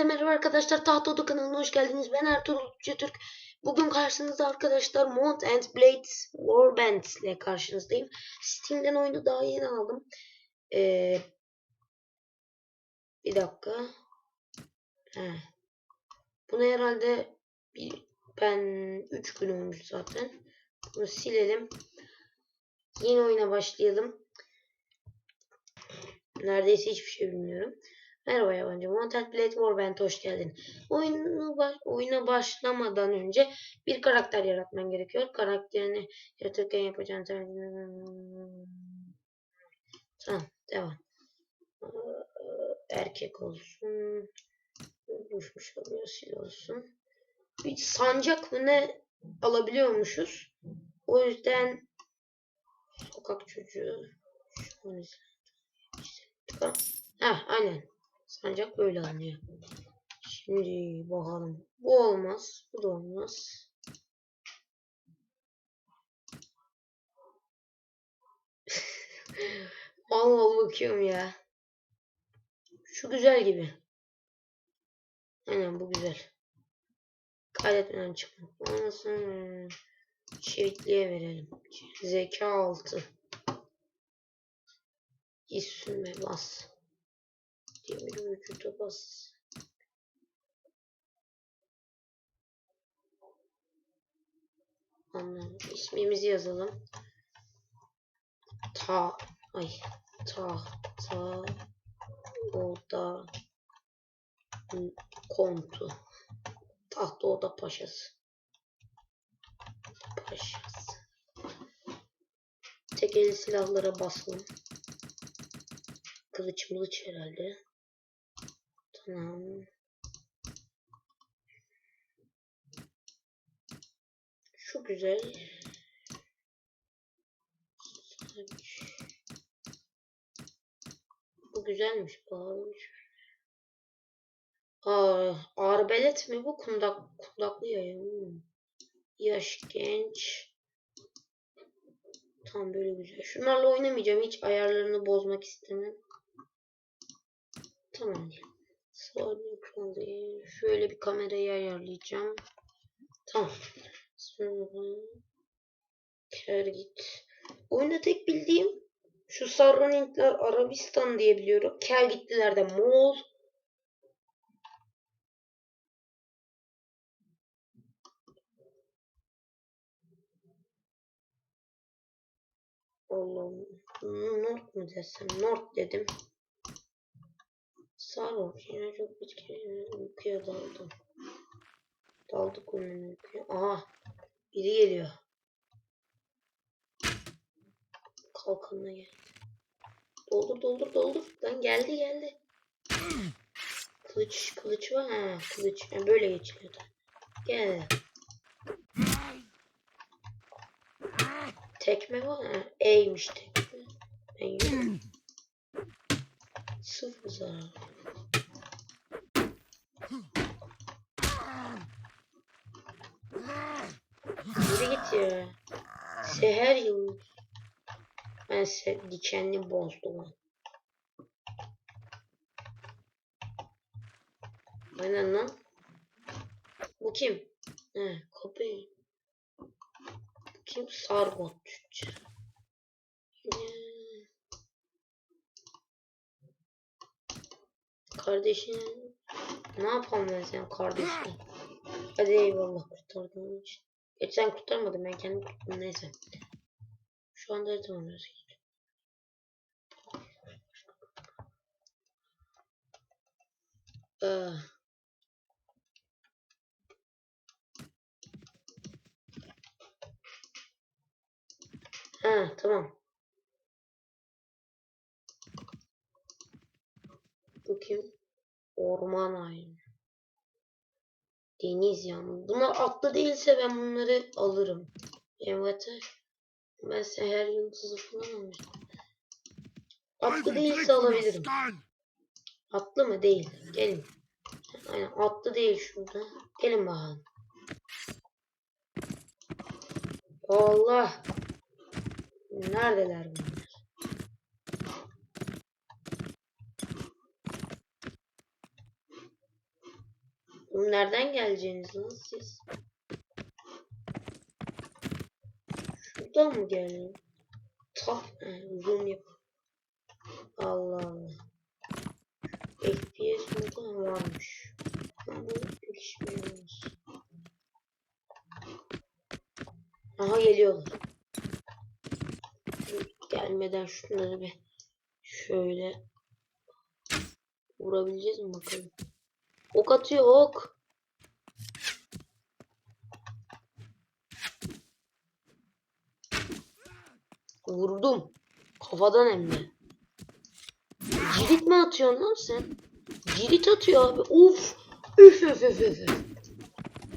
Hepinize merhaba arkadaşlar. Tahta kanalına hoş geldiniz. Ben Ertuğrul Türk. Bugün karşınızda arkadaşlar Mount and Blade Warband ile karşınızdayım. Steam'den oyunu daha yeni aldım. Ee, bir dakika. He. Bunu herhalde bir, ben 3 gün olmuş zaten. Bunu silelim. Yeni oyuna başlayalım. Neredeyse hiçbir şey bilmiyorum. Merhaba yabancı. Mountain Blade Warband'e hoş geldin. Oyunu baş, oyuna başlamadan önce bir karakter yaratman gerekiyor. Karakterini yaratırken yapacağın Tamam. Devam. Ee, Erkek olsun. Düşmüş oluyor. Sil olsun. Bir sancak mı ne alabiliyormuşuz. O yüzden sokak çocuğu. Şunu Heh, aynen. Sancak böyle alınıyor. Şimdi bakalım. Bu olmaz. Bu da olmaz. Allah bakıyorum ya. Şu güzel gibi. Aynen bu güzel. Kaydetmeden çıkmak. Ondan çevikliğe verelim. Zeka altı. İsme bas. Demir vücuda bas. Anladım. İsmimizi yazalım. Ta ay ta ta oda kontu tahta oda paşası paşası tek el silahlara basalım kılıç mılıç herhalde Tamam. Şu güzel. Bu güzelmiş. Pahalıymış. Aa, arbelet mi bu? Kundak, kundaklı yayın. Yaş genç. Tam böyle güzel. Şunlarla oynamayacağım. Hiç ayarlarını bozmak istemem. Tamam şöyle bir kamerayı ayarlayacağım. Tamam. Ker git. Oyunda tek bildiğim şu Sarraninkler Arabistan diye biliyorum. Gittiler de Moğol. Allah'ım. North mu desem? North dedim. Sarhoş yine çok bitki uykuya daldım. Daldık onun uykuya. Aha biri geliyor. Kalkanına geldi. Doldur doldur doldur. Lan geldi geldi. Kılıç kılıç var ha kılıç. Yani böyle geçiliyordu. Gel. Tekme var ha. E'ymiş tekme. Ben yok. Sıfır zarar. Yürü git ya. Seher yıl. Ben se dikenli bozdum. Aynen lan. Bu kim? He kapı. Bu kim? Sargot tüccar. Kardeşin ne yapalım ben sen kardeşin? Hadi eyvallah kurtardığın için. Geç sen kurtarmadın ben kendim kurtuldım neyse. Şu anda harita oynuyoruz. Ee. Ha tamam. Kim? Orman aynı. Deniz yani. Bunlar atlı değilse ben bunları alırım. Evet. Ben seher yıldızı falan almıştım. Atlı değilse alabilirim. Atlı mı? Değil. Gelin. Aynen atlı değil şurada. Gelin bakalım. Allah. Neredeler bunlar? Oğlum nereden geleceğiniz lan siz? Şuradan mı geliyor? Taf, he, zoom yap. Allah Allah. FPS burada varmış. Ama bu pek işime yaramaz. Aha geliyorlar. Gelmeden şunları bir şöyle vurabileceğiz mi bakalım. Ok atıyor ok. Vurdum. Kafadan hem. Cirit mi atıyorsun lan sen? Cirit atıyor abi. Uf. Üf üf üf üf.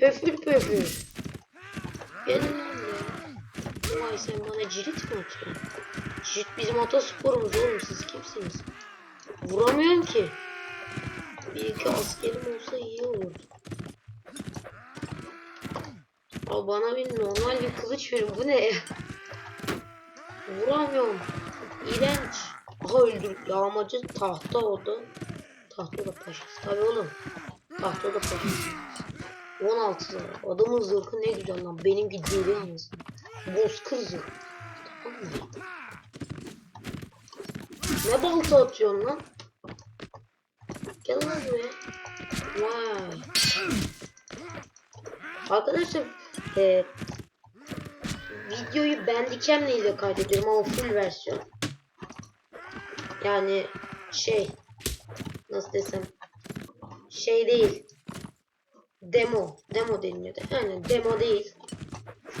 Pöfür pöfür. Gelin lan ya. Vay sen bana cirit mi atıyorsun? Cirit bizim atasporumuz oğlum siz kimsiniz? Vuramıyorum ki. Bir askerim olsa iyi olur. Al bana bir normal bir kılıç verin. Bu ne? Vuramıyorum. İğrenç. Aha öldür. Yağmacı tahta oldu. Tahta da paşası. Tabi oğlum. Tahta da paşası. 16 lira. Adamın zırhı ne güzel lan. Benimki deli anasını. Bozkır zırh. Tamam mı? Ne balta atıyorsun lan? Gel lan buraya. Vay. Arkadaşlar e, videoyu Bandicam ile kaydediyorum ama full versiyon. Yani şey nasıl desem şey değil. Demo. Demo deniliyor da. Yani demo değil.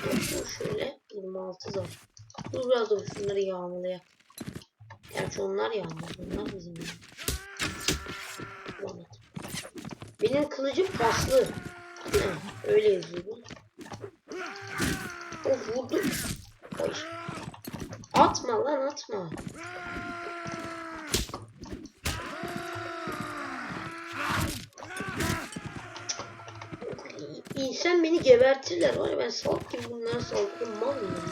Şöyle, şöyle 26 zar. Dur biraz da şunları yağmalayak. Gerçi onlar yağmur. Onlar bizim yağmur. Benim kılıcım paslı. Öyle yazıyor bu. Of vurdu. Ay. Atma lan atma. İnsan beni gebertirler var ya ben salak gibi bunlara saldırırım mal mıyım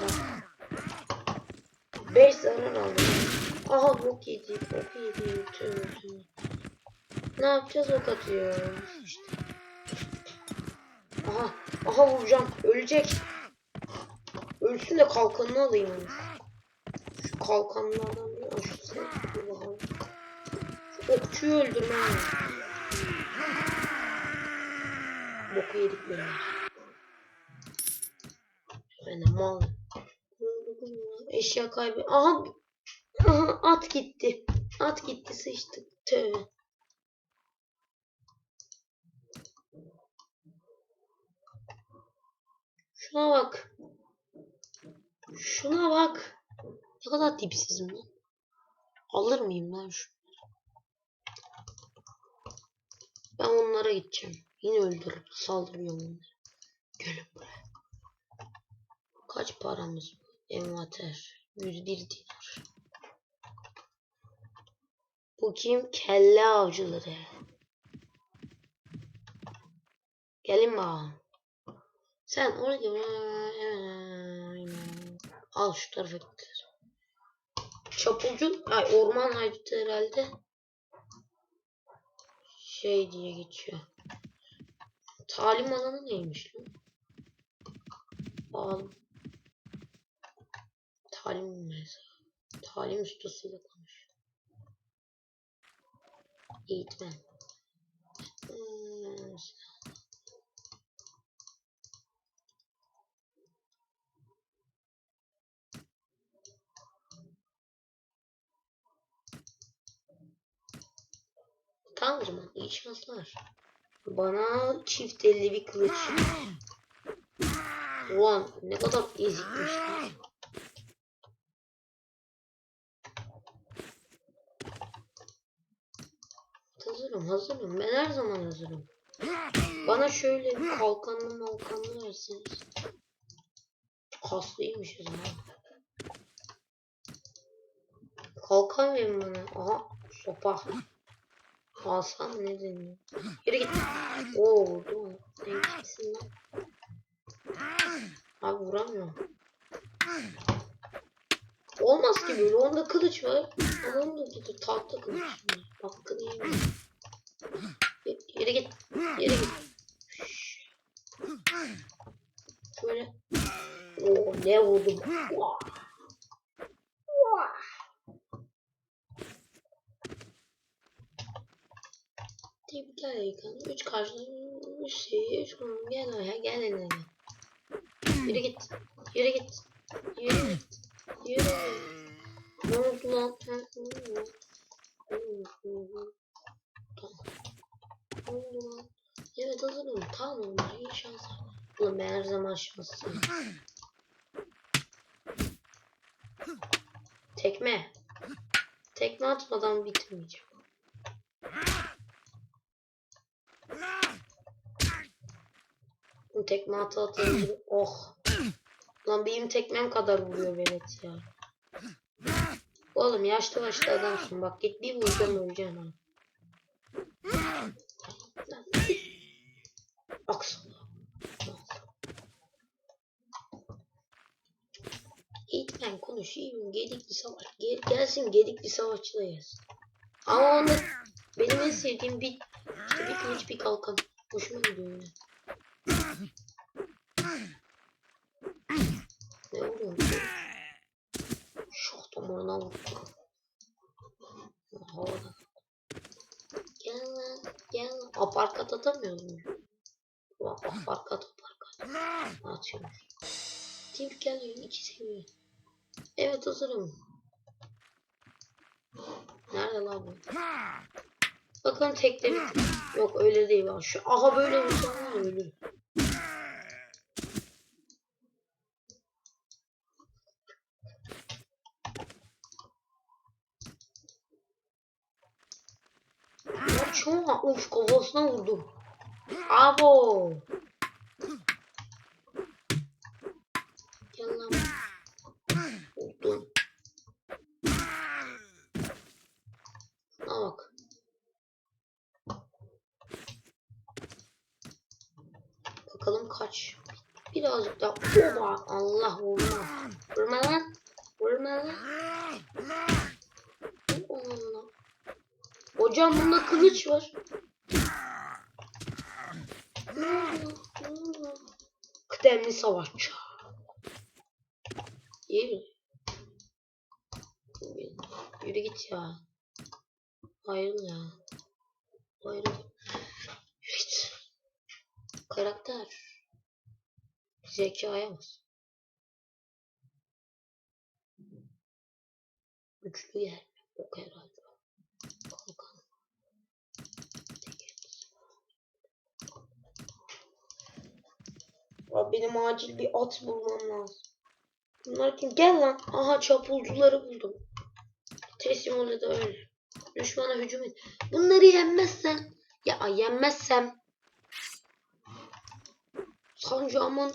ben? 5 zarar aldım. Aha bok yedik bok yedik. Tövbe tövbe. Ne yapacağız ok atıyor. Aha aha vuracağım ölecek. Ölsün de kalkanını alayım onu. Şu kalkanlardan bir bakalım. Şu okçuyu öldürmem lazım. Boku yedik böyle. Ben de mal. Eşya kaybı. Aha. Aha at gitti. At gitti sıçtık. Tövbe. Şuna bak. Şuna bak. Ne kadar dipsizim lan. Alır mıyım lan şu? Ben onlara gideceğim. Yine öldürüp saldırıyorum onları. Gelin buraya. Kaç paramız bu? Envater. 101 dinar. Bu kim? Kelle avcıları. Gelin bakalım. Sen orada al şu tarafa git. Çapulcu, ay orman haydutı herhalde. Şey diye geçiyor. Talim alanı neymiş lan? Bakalım. Talim mesela. Talim ustasıyla konuş. Eğitmen. Hmm. Tanrım iyi şanslar. Bana çift elli bir kılıç. Ulan ne kadar ezikmişler. Hazırım hazırım. Ben her zaman hazırım. Bana şöyle kalkanlı malkanlı verseniz. Kaslıymışız ha. Kalkan verin bana. Aha sopa. Asla ne deniyor? Yürü git. Oo vurdu mu? Sen lan? Abi vuramıyorum. Olmaz ki böyle. Onda kılıç var. Onun da tutur. Tahta kılıç. Hakkını yemeyeyim. Yürü git. Yürü git. Şş. Böyle. Oo ne vurdum. Vaa. Tebrikler Erkan. Üç karşı üç şey, üç konu. Gel oraya, gel hele. Yürü git. Yürü git. Yürü git. Yürü. Ne oldu lan? Tamam. Evet hazırım. Tamam. İyi şanslar. Oğlum ben her zaman şanslıyım. Tekme. Tekme atmadan bitirmeyeceğim. Tekme atı atınca oh. Lan benim tekmem kadar vuruyor velet ya. Oğlum yaşlı başlı adamsın bak git bir vuracağım öleceksin ha. Aksana. Eğitmen konuşayım. Gedikli savaş. Gel, gelsin gedikli savaşçı da. Ama onda benim en sevdiğim bir işte bir kılıç bir kalkan. Hoşuma gidiyor öyle. Ne oluyor? Şok damarına vurdu. Havada. Gel lan. Gel lan. Aparkat atamıyor mu? Bak aparkat aparkat. Atıyormuş. Tip geliyor iki seviye. Evet hazırım. Nerede lan bu? Bakalım tekte. Yok öyle değil bak. Şu aha böyle vursam var ya, ölür. Çoğu uf kafasına vurdu. Abo. Gel lan. Vurdum. Şuna bak. Bakalım kaç. Birazcık daha. Oha Allah vurma. Vurma lan. Vurma lan. Hocam bunda kılıç var. Kıdemli savaşçı. İyi mi? Yürü git ya. Ayrıl ya. Ayrıl. Yürü git. Karakter. Zekaya bas. Güçlü yer. Yok herhalde. Kalkan. Ya benim acil bir at bulmam lazım. Bunlar kim? Gel lan. Aha çapulcuları buldum. Teslim ol da öl. Düşmana hücum et. Bunları yenmezsen. Ya yenmezsem. Sancağımın.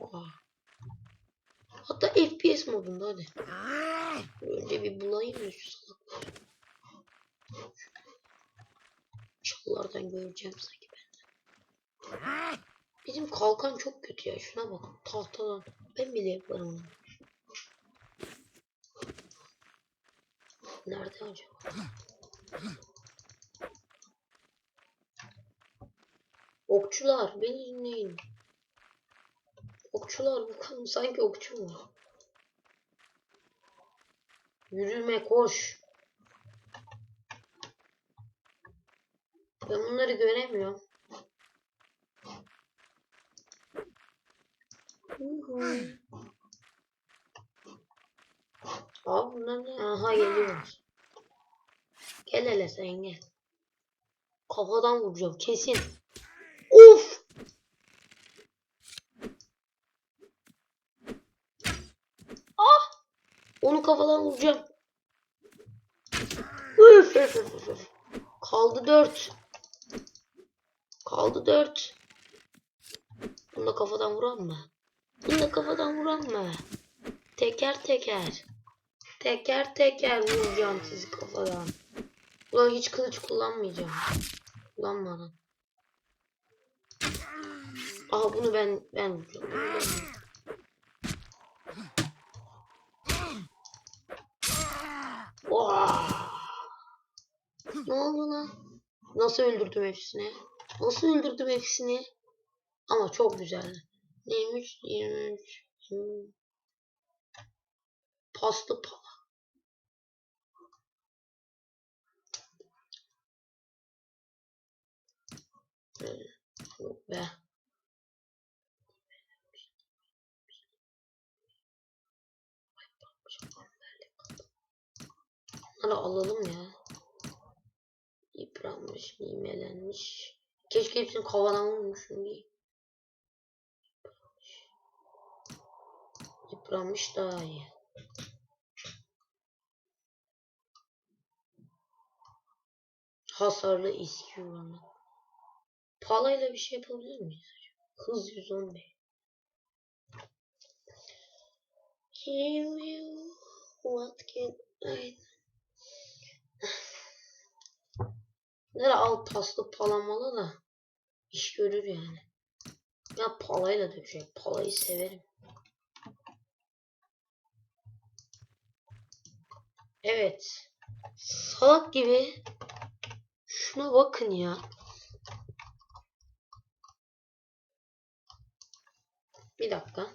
Oha. Hatta FPS modunda hadi. Önce bir bulayım da şu salakları. Çallardan göreceğim sanki ben. Bizim kalkan çok kötü ya. Şuna bak. Tahtadan. Ben bile yaparım. Nerede acaba? Okçular beni dinleyin. Okçular bakalım sanki okçu mu? Yürüme koş. Ben bunları göremiyorum. Abi bunlar ne? Aha geliyor. Gel hele sen gel. Kafadan vuracağım kesin. Of! Ah! Onu kafadan vuracağım. Üf. Kaldı dört. Kaldı dört. Bunu da kafadan vuran mı? Bunu da kafadan vuran mı? Teker teker. Teker teker vuracağım sizi kafadan. Ulan hiç kılıç kullanmayacağım. Kullanmadan. Aha bunu ben ben vuracağım. Ne oldu lan? Nasıl öldürdüm hepsini? Nasıl öldürdüm hepsini? Ama çok güzeldi. Neymiş? 23. Hmm. Paslı pala. Be. Bunları alalım ya. Yıpranmış, mimelenmiş. Keşke hepsini kavadan vurmuşum diye. Yıpranmış daha iyi. Hasarlı eski yuvarlak. Palayla bir şey yapabilir miyiz? Hız 115. Heal you. What can I Nere al paslı palamalı da iş görür yani. Ya palayla şey. Palayı severim. Evet. Salak gibi. Şuna bakın ya. Bir dakika.